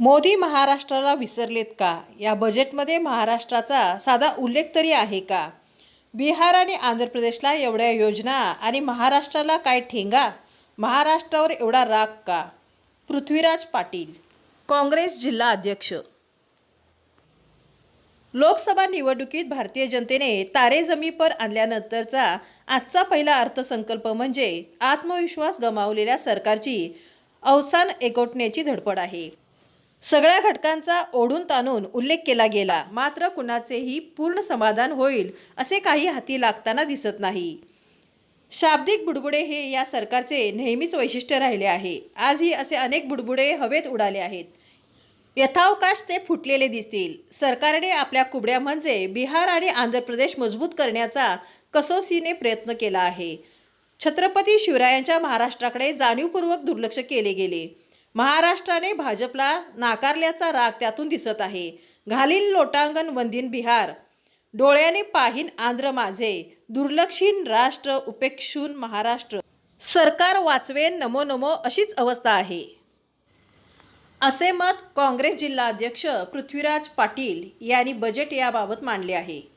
मोदी महाराष्ट्राला विसरलेत का? या बजेटमध्ये महाराष्ट्राचा साधा उल्लेख तरी आहे का? बिहार आणि आंध्र प्रदेशला एवढ्या योजना आणि महाराष्ट्राला काय ठेंगा? महाराष्ट्रावर एवढा राग का? पृथ्वीराज पाटील काँग्रेस जिल्हा अध्यक्ष. लोकसभा निवडणुकीत भारतीय जनतेने तारे जमीपर आणल्यानंतरचा आजचा पहिला अर्थसंकल्प म्हणजे आत्मविश्वास गमावलेल्या सरकारची अवसान एकोटण्याची धडपड आहे. सगळ्या घटकांचा ओढून ताणून उल्लेख केला गेला. मात्र कुणाचेही पूर्ण समाधान होईल असे काही हाती लागताना दिसत नाही. शाब्दिक बुडबुडे हे या सरकारचे नेहमीच वैशिष्ट्य राहिले आहे. आजही असे अनेक बुडबुडे हवेत उडाले आहेत. यथावकाश ते फुटलेले दिसतील. सरकारने आपल्या कुबड्या म्हणजे बिहार आणि आंध्र प्रदेश मजबूत करण्याचा कसोसीने प्रयत्न केला आहे. छत्रपती शिवरायांच्या महाराष्ट्राकडे जाणीवपूर्वक दुर्लक्ष केले गेले. महाराष्ट्राने भाजपला नाकारल्याचा राग त्यातून दिसत आहे. घालीन लोटांगण वंदीन बिहार. डोळ्याने पाहीन आंध्र माझे. दुर्लक्षीन राष्ट्र उपेक्षून महाराष्ट्र. सरकार वाचवेन नमो नमो अशीच अवस्था आहे. असे मत काँग्रेस जिल्हाध्यक्ष पृथ्वीराज पाटील यांनी बजेट याबाबत मांडले आहे.